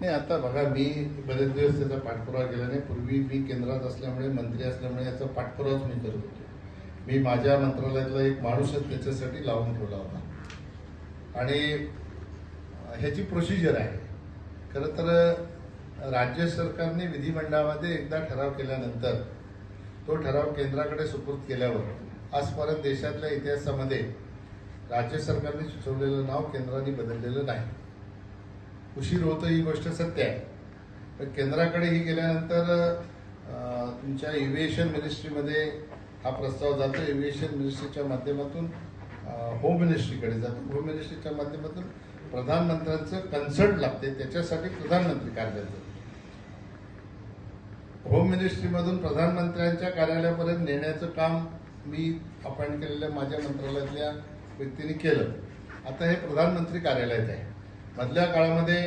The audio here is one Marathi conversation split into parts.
नाही आता बघा मी बरेच दिवस त्याचा पाठपुरावा केला नाही. पूर्वी मी केंद्रात असल्यामुळे मंत्री असल्यामुळे याचा पाठपुरावाच मी करत होतो. मी माझ्या मंत्रालयातला एक माणूसच त्याच्यासाठी लावून ठेवला होता. आणि ह्याची प्रोसिजर आहे. खरं तर राज्य सरकारने विधिमंडळामध्ये एकदा ठराव केल्यानंतर तो ठराव केंद्राकडे सुपूर्द केल्यावर आजपर्यंत देशातल्या इतिहासामध्ये राज्य सरकारने सुचवलेलं नाव केंद्राने बदललेलं नाही. उशीर होतं ही गोष्ट सत्य आहे. पण केंद्राकडे ही गेल्यानंतर तुमच्या एव्हिएशन मिनिस्ट्रीमध्ये हा प्रस्ताव जातो. एव्हिएशन मिनिस्ट्रीच्या माध्यमातून होम मिनिस्ट्रीकडे जातो. होम मिनिस्ट्रीच्या माध्यमातून प्रधानमंत्र्यांचं कन्सल्ट लागते. त्याच्यासाठी प्रधानमंत्री कार्यालयात होम मिनिस्ट्रीमधून प्रधानमंत्र्यांच्या कार्यालयापर्यंत नेण्याचं काम मी अपॉइंट केलेल्या माझ्या मंत्रालयातल्या व्यक्तीने केलं. आता हे प्रधानमंत्री कार्यालयात आहे. मधल्या काळामध्ये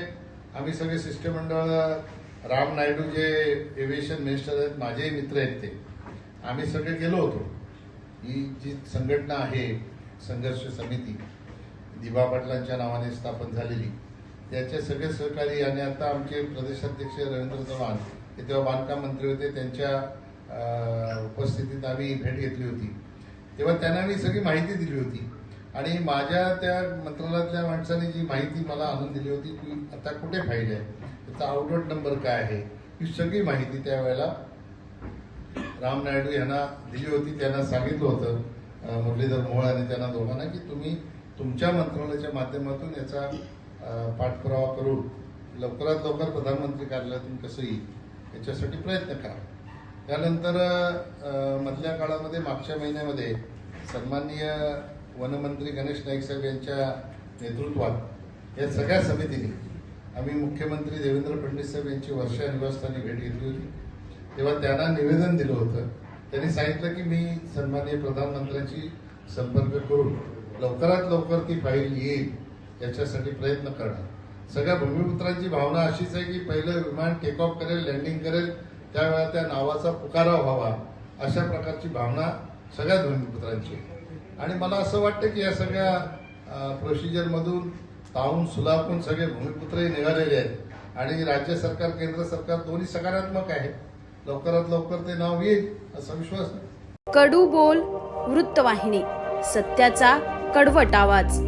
आम्ही सगळे शिष्टमंडळ राम नायडू जे एव्हिएशन मिनिस्टर आहेत माझेही मित्र आहेत ते. आम्ही सगळे गेलो होतो. ही जी संघटना आहे संघर्ष समिती दिबा पाटलांच्या नावाने स्थापन झालेली त्याचे सगळे सहकारी आणि आता आमचे प्रदेशाध्यक्ष रवींद्र चव्हाण हे तेव्हा बांधकाम मंत्री होते त्यांच्या उपस्थितीत आम्ही भेट घेतली होती. तेव्हा त्यांना मी सगळी माहिती दिली होती. आणि माझ्या त्या मंत्रालयातल्या माणसाने जी माहिती मला आणून दिली होती की आता कुठे फाईल आहे? त्याचा आउटवर्ड नंबर काय आहे? ही सगळी माहिती त्यावेळेला राम नायडू यांना दिली होती. त्यांना सांगितलं होतं मुरलीधर मोहोळ आणि त्यांना दोघांना की तुम्ही तुमच्या मंत्रालयाच्या माध्यमातून याचा पाठपुरावा करून लवकरात लवकर प्रधानमंत्री कार्यालयातून कसं येईल याच्यासाठी प्रयत्न करा. त्यानंतर मधल्या काळामध्ये मागच्या महिन्यामध्ये सन्माननीय वनमंत्री गणेश नाईक साहेब यांच्या नेतृत्वात या सगळ्या समितीने आम्ही मुख्यमंत्री देवेंद्र फडणवीस साहेब यांची वर्षा निवासस्थानी भेट घेतली होती. तेव्हा त्यांना निवेदन दिलं होतं. त्यांनी सांगितलं की मी सन्माननीय प्रधानमंत्र्यांशी संपर्क करून लवकरात लवकर ती फाईल येईल याच्यासाठी प्रयत्न करणार. सगळ्या भूमिपुत्रांची भावना अशीच आहे की पहिलं विमान टेक ऑफ करेल लँडिंग करेल त्यावेळा त्या नावाचा पुकारा व्हावा अशा प्रकारची भावना सगळ्या भूमिपुत्रांची आहे. आणि मला असं वाटतं की या सगळ्या प्रोसिजरमधून ताहून सुलापून सगळे भूमिपुत्रही निघालेले आहेत. आणि राज्य सरकार केंद्र सरकार दोन्ही सकारात्मक आहे. लवकरात लवकर ते नाव येईल असा विश्वास कडू बोल वृत्तवाहिनी. सत्याचा कडवट आवाज.